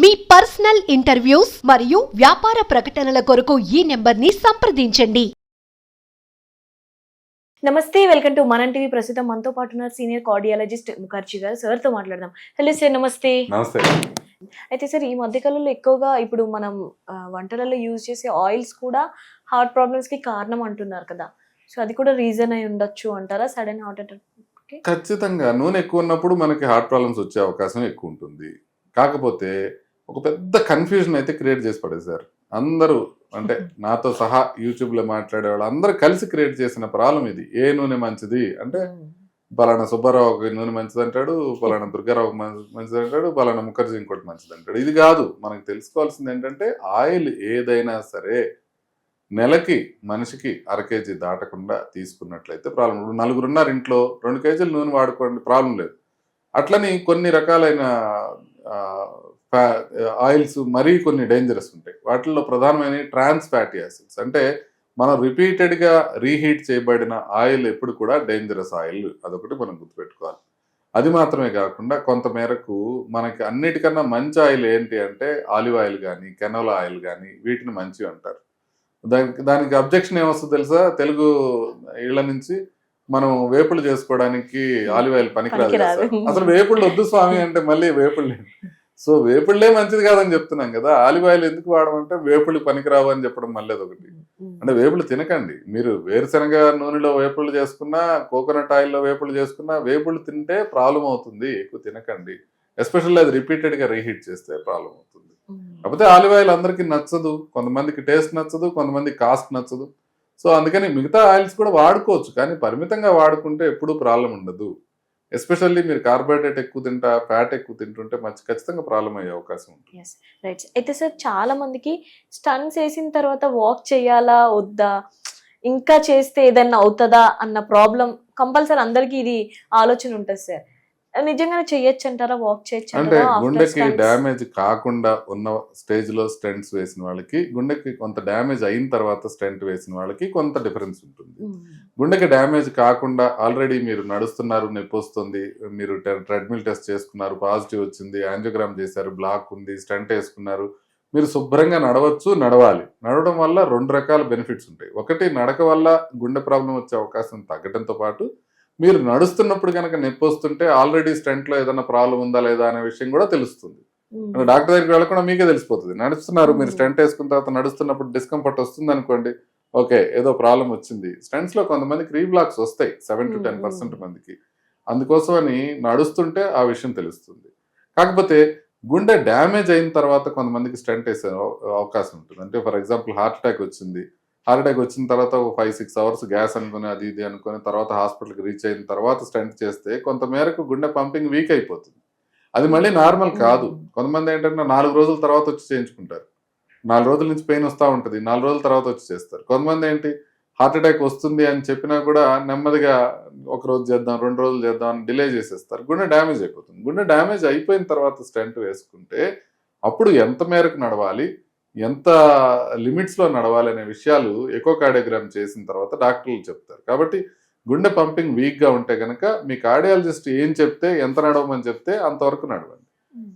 మీ personal interviews మరియు వ్యాపార ప్రకటనల కొరకు ఈ నెంబర్ని సంప్రదించండి. నమస్తే వెల్కమ్ టు మనం టీవీ. ప్రస్తుతం మనతో పాటు ఉన్నారు సీనియర్ కార్డియాలజిస్ట్ ముఖర్జీ గారు. సార్తో మాట్లాడదాం. హలో సార్ నమస్తే. నమస్తే. అయితే సార్ ఈ మధ్య కాలంలో ఎక్కువగా ఇప్పుడు మనం ఆ, వంటలలో యూజ్ చేసే ఆయిల్స్ కూడా హార్ట్ ప్రాబ్లమ్స్కి కారణం అంటున్నారు కదా. సో అది కూడా రీజన్ అయి ఉండొచ్చు అంటారా? Sudden heart attack. ఖచ్చితంగా. నూనె ఎక్కువ ఉన్నప్పుడు మనకి హార్ట్ ప్రాబ్లమ్స్ వచ్చే అవకాశం ఎక్కువ ఉంటుంది. కాకపోతే ఒక పెద్ద కన్ఫ్యూజన్ అయితే క్రియేట్ చేసి పడేశారు. అందరూ అంటే నాతో సహా యూట్యూబ్లో మాట్లాడే వాళ్ళు అందరూ కలిసి క్రియేట్ చేసిన ప్రాబ్లం ఇది. ఏ నూనె మంచిది? అంటే పలానా సుబ్బారావుకి నూనె మంచిది అంటాడు పలానా దుర్గారావు మంచిది అంటాడు పలానా ముఖర్జీ ఇంకోటి మంచిది అంటాడు. ఇది కాదు. మనకు తెలుసుకోవాల్సింది ఏంటంటే ఆయిల్ ఏదైనా సరే నెలకి మనిషికి అర కేజీ దాటకుండా తీసుకున్నట్లయితే ప్రాబ్లం. ఇప్పుడు నలుగురు ఉన్నారు ఇంట్లో రెండు కేజీలు నూనె వాడుకోండి ప్రాబ్లం లేదు. అట్లని కొన్ని రకాలైన ఆయిల్స్ మరీ కొన్ని డేంజరస్ ఉంటాయి. వాటిల్లో ప్రధానమైన ట్రాన్స్ ఫ్యాటీ యాసిడ్స్ అంటే మనం రిపీటెడ్గా రీహీట్ చేయబడిన ఆయిల్ ఎప్పుడు కూడా డేంజరస్ ఆయిల్ అదొకటి మనం గుర్తుపెట్టుకోవాలి. అది మాత్రమే కాకుండా కొంత మేరకు మనకి అన్నిటికన్నా మంచి ఆయిల్ ఏంటి అంటే ఆలివ్ ఆయిల్ కానీ కెనోలా ఆయిల్ కానీ వీటిని మంచివి అంటారు. దానికి దానికి అబ్జెక్షన్ ఏమొస్తుంది తెలుసా? తెలుగు ఇళ్ళ నుంచి మనం వేపులు చేసుకోవడానికి ఆలివ్ ఆయిల్ పనికిరాదు. అసలు వేపుళ్ళు వద్దు స్వామి అంటే మళ్ళీ వేపుళ్ళు సో వేపుళ్ళే మంచిది కాదని చెప్తున్నాం కదా. ఆలివ్ ఆయిల్ ఎందుకు వాడమంటే వేపుళ్ళు పనికిరావు అని చెప్పడం మళ్ళీ అదొకటి. అంటే వేపుళ్ళు తినకండి. మీరు వేరుశనగ నూనెలో వేపుళ్ళు చేసుకున్నా కోకోనట్ ఆయిల్లో వేపుళ్ళు చేసుకున్నా వేపుళ్ళు తింటే ప్రాబ్లం అవుతుంది. ఎక్కువ తినకండి. ఎస్పెషల్లీ అది రిపీటెడ్గా రీహీట్ చేస్తే ప్రాబ్లం అవుతుంది. కాకపోతే ఆలివ్ ఆయిల్ అందరికీ నచ్చదు. కొంతమందికి టేస్ట్ నచ్చదు కొంతమంది కాస్ట్ నచ్చదు. సో అందుకని మిగతా ఆయిల్స్ కూడా వాడుకోవచ్చు. కానీ పరిమితంగా వాడుకుంటే ఎప్పుడూ ప్రాబ్లం ఉండదు. ఎస్పెషల్లీ మీరు కార్బోహైడ్రేట్ ఎక్కువ తింటా ఫ్యాట్ ఎక్కువ తింటుంటే మంచి ఖచ్చితంగా ప్రాబ్లం అయ్యే అవకాశం ఉంటుంది. రైట్ అయితే సార్ చాలా మందికి స్టన్స్ వేసిన తర్వాత వాక్ చేయాలా వద్దా? ఇంకా చేస్తే ఏదన్నా అవుతుందా అన్న ప్రాబ్లం కంపల్సరీ అందరికీ ఇది ఆలోచన ఉంటుంది సార్. నిజంగానే చెయ్యొచ్చు అంటారా వాక్ చేయొచ్చు అంటే గుండెకి? డ్యామేజ్ కాకుండా ఉన్న స్టేజ్లో స్టెంట్స్ వేసిన వాళ్ళకి గుండెకి కొంత డ్యామేజ్ అయిన తర్వాత స్టెంట్ వేసిన వాళ్ళకి కొంత డిఫరెన్స్ ఉంటుంది. ఉమ్. గుండెకి డ్యామేజ్ కాకుండా ఆల్రెడీ మీరు నడుస్తున్నారు నొప్పి వస్తుంది మీరు ట్రెడ్మిల్ టెస్ట్ చేసుకున్నారు పాజిటివ్ వచ్చింది యాంజియోగ్రామ్ చేశారు బ్లాక్ ఉంది స్టెంట్ వేసుకున్నారు మీరు శుభ్రంగా నడవచ్చు నడవాలి. నడవడం వల్ల రెండు రకాల బెనిఫిట్స్ ఉంటాయి. ఒకటి నడక వల్ల గుండె ప్రాబ్లం వచ్చే అవకాశం తగ్గడంతో పాటు మీరు నడుస్తున్నప్పుడు కనుక నొప్పి వస్తుంటే ఆల్రెడీ స్టెంట్లో ఏదైనా ప్రాబ్లం ఉందా లేదా అనే విషయం కూడా తెలుస్తుంది. డాక్టర్ దగ్గరికి వెళ్ళకుండా మీకే తెలిసిపోతుంది. నడుస్తున్నారు మీరు. స్టెంట్ వేసుకున్న తర్వాత నడుస్తున్నప్పుడు డిస్కంఫర్ట్ వస్తుంది అనుకోండి ఓకే ఏదో ప్రాబ్లం వచ్చింది. స్టెంట్స్లో కొంతమందికి రీబ్లాక్స్ వస్తాయి సెవెన్ టు టెన్. పర్సెంట్ మందికి. అందుకోసమని నడుస్తుంటే ఆ విషయం తెలుస్తుంది. కాకపోతే గుండె డ్యామేజ్ అయిన తర్వాత కొంతమందికి స్టెంట్ వేసే అవ- అవకాశం ఉంటుంది. అంటే ఫర్ ఎగ్జాంపుల్ హార్ట్ అటాక్ వచ్చింది హార్ట్ అటాక్ వచ్చిన తర్వాత ఒక ఫైవ్ సిక్స్ అవర్స్ గ్యాస్ అనుకుని అది ఇది అనుకుని తర్వాత హాస్పిటల్కి రీచ్ అయిన తర్వాత స్టెంట్ చేస్తే కొంత మేరకు గుండె పంపింగ్ వీక్ అయిపోతుంది. అది మళ్ళీ నార్మల్ కాదు. కొంతమంది ఏంటంటే నాలుగు రోజుల తర్వాత వచ్చి చేయించుకుంటారు. నాలుగు రోజుల నుంచి పెయిన్ వస్తూ ఉంటుంది. నాలుగు రోజుల తర్వాత వచ్చి చేస్తారు. కొంతమంది ఏంటి హార్ట్ అటాక్ వస్తుంది అని చెప్పినా కూడా నెమ్మదిగా ఒక రోజు చేద్దాం రెండు రోజులు చేద్దాం అని డిలే చేసేస్తారు. గుండె డ్యామేజ్ అయిపోతుంది. గుండె డ్యామేజ్ అయిపోయిన తర్వాత స్టెంట్ వేసుకుంటే అప్పుడు ఎంత మేరకు నడవాలి? ఎంత లిమిట్స్లో నడవాలి అనే విషయాలు ఎకోకార్డియోగ్రామ్ చేసిన తర్వాత డాక్టర్లు చెప్తారు. కాబట్టి గుండె పంపింగ్ వీక్గా ఉంటే కనుక మీ కార్డియాలజిస్ట్ ఏం చెప్తే ఎంత నడవమని చెప్తే అంతవరకు నడవండి.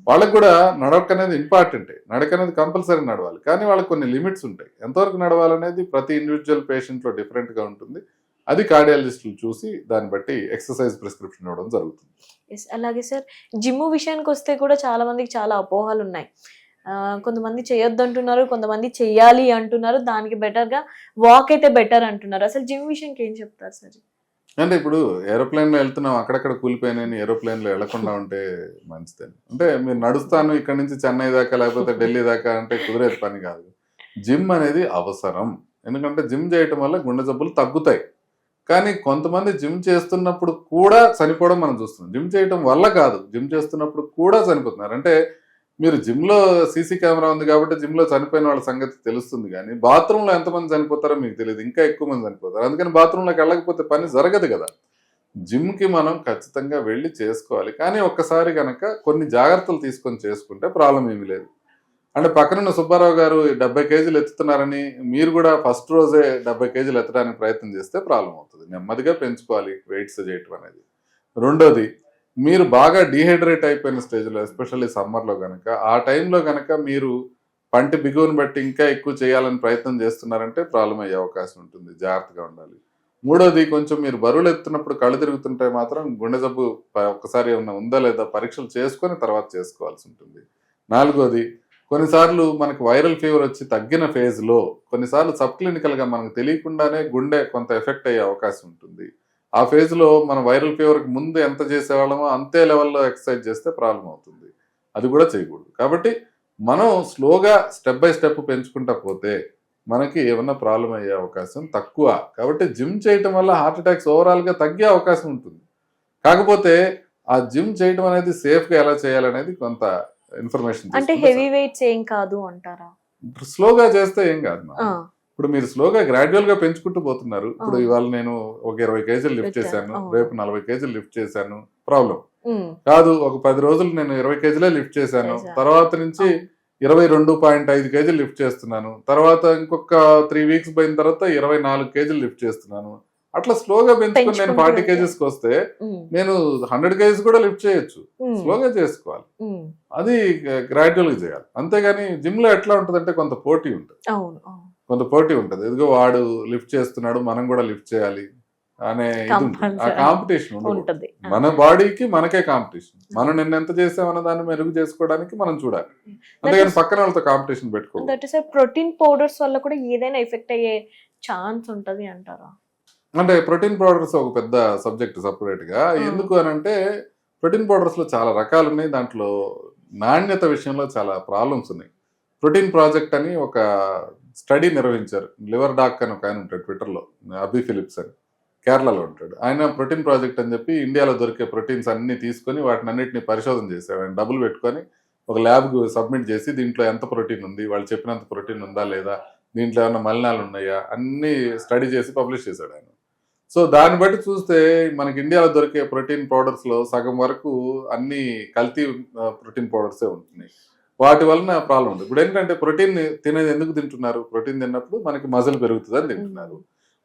వాళ్ళకి కూడా నడక అనేది ఇంపార్టెంటే. నడక అనేది కంపల్సరీ నడవాలి. కానీ వాళ్ళకి కొన్ని లిమిట్స్ ఉంటాయి. ఎంతవరకు నడవాలనేది ప్రతి ఇండివిజువల్ పేషెంట్లో డిఫరెంట్గా ఉంటుంది. అది కార్డియాలజిస్టులు చూసి దాన్ని బట్టి ఎక్సర్సైజ్ ప్రిస్క్రిప్షన్ ఇవ్వడం జరుగుతుంది. అలాగే సార్. జిమ్ విషయానికి వస్తే కూడా చాలా మందికి చాలా అపోహలు ఉన్నాయి కొంతమంది చేయొద్దు అంటున్నారు కొంతమంది చేయాలి అంటున్నారు దానికి బెటర్గా వాక్ అయితే బెటర్ అంటున్నారు. అసలు జిమ్ విషయంకి ఏం చెప్తారు సార్? అంటే ఇప్పుడు ఏరోప్లేన్లో వెళ్తున్నాం అక్కడక్కడ కూలిపోయినాయని ఏరోప్లేన్లో వెళ్ళకుండా ఉంటే మంచిదని. అంటే మీరు నడుస్తాను ఇక్కడ నుంచి చెన్నై దాకా లేకపోతే ఢిల్లీ దాకా అంటే కుదిరేది పని కాదు. జిమ్ అనేది అవసరం. ఎందుకంటే జిమ్ చేయటం వల్ల గుండె జబ్బులు తగ్గుతాయి. కానీ కొంతమంది జిమ్ చేస్తున్నప్పుడు కూడా చనిపోవడం మనం చూస్తున్నాం. జిమ్ చేయటం వల్ల కాదు జిమ్ చేస్తున్నప్పుడు కూడా చనిపోతున్నారు. అంటే మీరు జిమ్లో సీసీ కెమెరా ఉంది కాబట్టి జిమ్లో చనిపోయిన వాళ్ళ సంగతి తెలుస్తుంది కానీ బాత్రూంలో ఎంతమంది చనిపోతారో మీకు తెలియదు. ఇంకా ఎక్కువ మంది చనిపోతారు. అందుకని బాత్రూంలోకి వెళ్ళకపోతే పని జరగదు కదా. జిమ్కి మనం ఖచ్చితంగా వెళ్ళి చేసుకోవాలి. కానీ ఒక్కసారి కనుక కొన్ని జాగ్రత్తలు తీసుకొని చేసుకుంటే ప్రాబ్లం ఏమీ లేదు. అంటే పక్కనున్న సుబ్బారావు గారు డెబ్బై కేజీలు ఎత్తుతున్నారని మీరు కూడా ఫస్ట్ రోజే డెబ్బై కేజీలు ఎత్తడానికి ప్రయత్నం చేస్తే ప్రాబ్లం అవుతుంది. నెమ్మదిగా పెంచుకోవాలి వెయిట్స్ చేయటం అనేది. రెండోది మీరు బాగా డీహైడ్రేట్ అయిపోయిన స్టేజ్లో ఎస్పెషల్లీ సమ్మర్లో కనుక ఆ టైంలో కనుక మీరు పంటి బిగువుని బట్టి ఇంకా ఎక్కువ చేయాలని ప్రయత్నం చేస్తున్నారంటే ప్రాబ్లం అయ్యే అవకాశం ఉంటుంది. జాగ్రత్తగా ఉండాలి. మూడోది కొంచెం మీరు బరువులు ఎత్తున్నప్పుడు కళ్ళు తిరుగుతుంటే మాత్రం గుండె జబ్బు ఒక్కసారి ఏమన్నా ఉందా లేదా పరీక్షలు చేసుకొని తర్వాత చేసుకోవాల్సి ఉంటుంది. నాలుగోది కొన్నిసార్లు మనకు వైరల్ ఫీవర్ వచ్చి తగ్గిన ఫేజ్లో కొన్నిసార్లు సబ్ క్లినికల్గా మనకు తెలియకుండానే గుండె కొంత ఎఫెక్ట్ అయ్యే అవకాశం ఉంటుంది. ఆ ఫేజ్లో మన వైరల్ ఫీవర్కి ముందు ఎంత చేసేవాళ్ళమో అంతే లెవెల్లో ఎక్సర్సైజ్ చేస్తే ప్రాబ్లం అవుతుంది అది కూడా చేయకూడదు. కాబట్టి మనం స్లోగా స్టెప్ బై స్టెప్ పెంచుకుంటా పోతే మనకి ఏమన్నా ప్రాబ్లం అయ్యే అవకాశం తక్కువ. కాబట్టి జిమ్ చేయటం వల్ల హార్ట్ అటాక్స్ ఓవరాల్గా తగ్గే అవకాశం ఉంటుంది. కాకపోతే ఆ జిమ్ చేయటం అనేది సేఫ్గా ఎలా చేయాలనేది కొంత ఇన్ఫర్మేషన్ అంటే హెవీ వెయిట్స్ ఏం కాదు అంటారా? స్లోగా చేస్తే ఏం కాదు ఇప్పుడు మీరు స్లోగా గ్రాడ్యువల్గా పెంచుకుంటూ పోతున్నారు. ఇప్పుడు. ఇవాళ నేను ఒక ఇరవై కేజీలు లిఫ్ట్ చేశాను. రేపు నలభై కేజీలు లిఫ్ట్ చేశాను. ప్రాబ్లం. కాదు ఒక పది రోజులు నేను ఇరవై కేజీలే లిఫ్ట్ చేశాను. తర్వాత నుంచి. ఇరవై రెండు పాయింట్ ఐదు కేజీలు లిఫ్ట్ చేస్తున్నాను. తర్వాత ఇంకొక త్రీ వీక్స్ పోయిన తర్వాత ఇరవై నాలుగు కేజీలు లిఫ్ట్ చేస్తున్నాను. అట్లా స్లోగా పెంచుకుని నేను ఫార్టీ. కేజీస్కి వస్తే నేను హండ్రెడ్ కేజీస్ కూడా లిఫ్ట్ చేయొచ్చు. స్లోగా చేసుకోవాలి. అది గ్రాడ్యువల్గా చేయాలి. అంతేగాని జిమ్లో ఎట్లా ఉంటుందంటే కొంత పోటీ ఉంటుంది. కొంత పోటీ ఉంటుంది. ఎదుగో వాడు లిఫ్ట్ చేస్తున్నాడు మనం కూడా లిఫ్ట్ చేయాలి అనే. ఆ. కాంపిటీషన్ ఉంటది. మన బాడీకి మనకే కాంపిటీషన్. మనం నిన్న ఎంత చేసామన్న దాన్ని మెరుగు చేసుకోవడానికి మనం చూడాలి. అంతేగాని పక్కన వాళ్ళతో కాంపిటీషన్ పెట్టుకో దట్ ఇస్ ప్రోటీన్ పౌడర్స్ వల్ల కూడా ఏదైనా ఎఫెక్ట్ అయ్యే ఛాన్స్ ఉంటది అంటారా? అంటే ప్రోటీన్ పౌడర్స్ ఒక పెద్ద సబ్జెక్ట్ సపరేట్గా. ఎందుకు అని అంటే ప్రోటీన్ పౌడర్స్లో చాలా రకాలు ఉన్నాయి. దాంట్లో నాణ్యత విషయంలో చాలా ప్రాబ్లమ్స్ ఉన్నాయి. ప్రోటీన్ ప్రాజెక్ట్ అని ఒక స్టడీ నిర్వహించారు. లివర్ డాక్ అని ఒక ఆయన ఉంటాడు ట్విట్టర్లో అబి ఫిలిప్స్ అని. కేరళలో ఉంటాడు. ఆయన ప్రోటీన్ ప్రాజెక్ట్ అని చెప్పి ఇండియాలో దొరికే ప్రోటీన్స్ అన్ని తీసుకొని వాటిని అన్నింటినీ పరిశోధన చేశాడు ఆయన డబ్బులు పెట్టుకొని ఒక ల్యాబ్కు సబ్మిట్ చేసి దీంట్లో ఎంత ప్రోటీన్ ఉంది వాళ్ళు చెప్పినంత ప్రోటీన్ ఉందా లేదా దీంట్లో ఏమైనా మలినాలు ఉన్నాయా అన్ని స్టడీ చేసి పబ్లిష్ చేశాడు ఆయన. సో దాన్ని బట్టి చూస్తే మనకి ఇండియాలో దొరికే ప్రోటీన్ పౌడర్స్లో సగం వరకు అన్ని కల్తీ ప్రోటీన్ పౌడర్సే ఉంటున్నాయి. వాటి వలన ప్రాబ్లం ఉంది ఇప్పుడు ఏంటంటే ప్రోటీన్ తినేది ఎందుకు తింటున్నారు? ప్రోటీన్ తిన్నప్పుడు మనకి మజిల్ పెరుగుతుందని తింటున్నారు.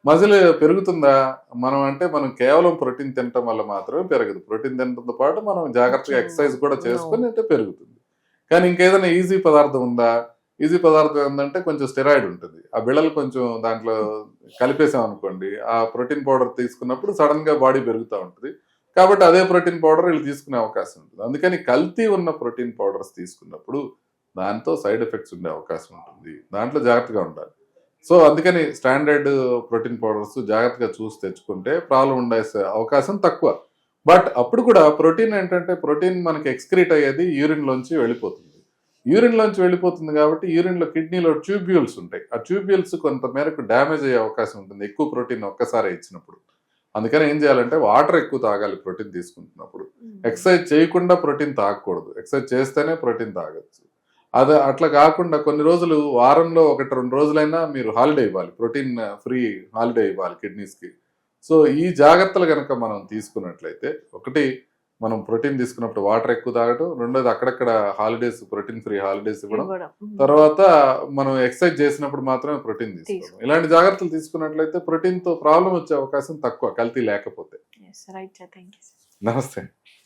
మజిల్ పెరుగుతుందా? మనం అంటే మనం కేవలం ప్రోటీన్ తినటం వల్ల మాత్రమే పెరగదు. ప్రోటీన్ తినడంతో పాటు మనం జాగ్రత్తగా ఎక్సర్సైజ్ కూడా చేసుకొని అంటే పెరుగుతుంది. కానీ ఇంకేదైనా ఈజీ పదార్థం ఉందా? ఈజీ పదార్థం ఏంటంటే కొంచెం స్టెరాయిడ్ ఉంటుంది. ఆ బిళ్ళలు కొంచెం దాంట్లో కలిపేసాం అనుకోండి ఆ ప్రోటీన్ పౌడర్ తీసుకున్నప్పుడు సడన్గా బాడీ పెరుగుతూ ఉంటుంది. కాబట్టి అదే ప్రోటీన్ పౌడర్ వీళ్ళు తీసుకునే అవకాశం ఉంటుంది. అందుకని కల్తీ ఉన్న ప్రోటీన్ పౌడర్స్ తీసుకున్నప్పుడు దాంతో సైడ్ ఎఫెక్ట్స్ ఉండే అవకాశం ఉంటుంది. దాంట్లో జాగ్రత్తగా ఉండాలి. సో అందుకని స్టాండర్డ్ ప్రోటీన్ పౌడర్స్ జాగ్రత్తగా చూసి తెచ్చుకుంటే ప్రాబ్లం ఉండే అవకాశం తక్కువ. బట్ అప్పుడు కూడా ప్రోటీన్ ఏంటంటే ప్రోటీన్ మనకి ఎక్స్క్రీట్ అయ్యేది యూరిన్లోంచి వెళ్ళిపోతుంది. యూరిన్లోంచి వెళ్ళిపోతుంది కాబట్టి యూరిన్లో కిడ్నీలో ట్యూబ్యూల్స్ ఉంటాయి. ఆ ట్యూబ్యూల్స్ కొంత మేరకు డ్యామేజ్ అయ్యే అవకాశం ఉంటుంది. ఎక్కువ ప్రోటీన్ ఒక్కసారి ఇచ్చినప్పుడు. అందుకని ఏం చేయాలంటే వాటర్ ఎక్కువ తాగాలి ప్రోటీన్ తీసుకుంటున్నప్పుడు. ఎక్సర్సైజ్ చేయకుండా ప్రోటీన్ తాగకూడదు. ఎక్సర్సైజ్ చేస్తేనే ప్రోటీన్ తాగొచ్చు. అది అట్లా కాకుండా కొన్ని రోజులు వారంలో ఒకటి రెండు రోజులైనా మీరు హాలిడే ఇవ్వాలి. ప్రోటీన్ ఫ్రీ హాలిడే ఇవ్వాలి కిడ్నీస్కి. సో ఈ జాగ్రత్తలు కనుక మనం తీసుకున్నట్లయితే ఒకటి మనం ప్రోటీన్ తీసుకున్నప్పుడు వాటర్ ఎక్కువ తాగటం రెండోది అక్కడక్కడ హాలిడేస్ ప్రోటీన్ ఫ్రీ హాలిడేస్ ఇవ్వడం. తర్వాత మనం ఎక్సర్సైజ్ చేసినప్పుడు మాత్రమే ప్రోటీన్ తీసుకోవడం తీసుకో. ఇలాంటి జాగ్రత్తలు తీసుకున్నట్లయితే ప్రోటీన్తో ప్రాబ్లం వచ్చే అవకాశం తక్కువ కల్తీ లేకపోతే. నమస్తే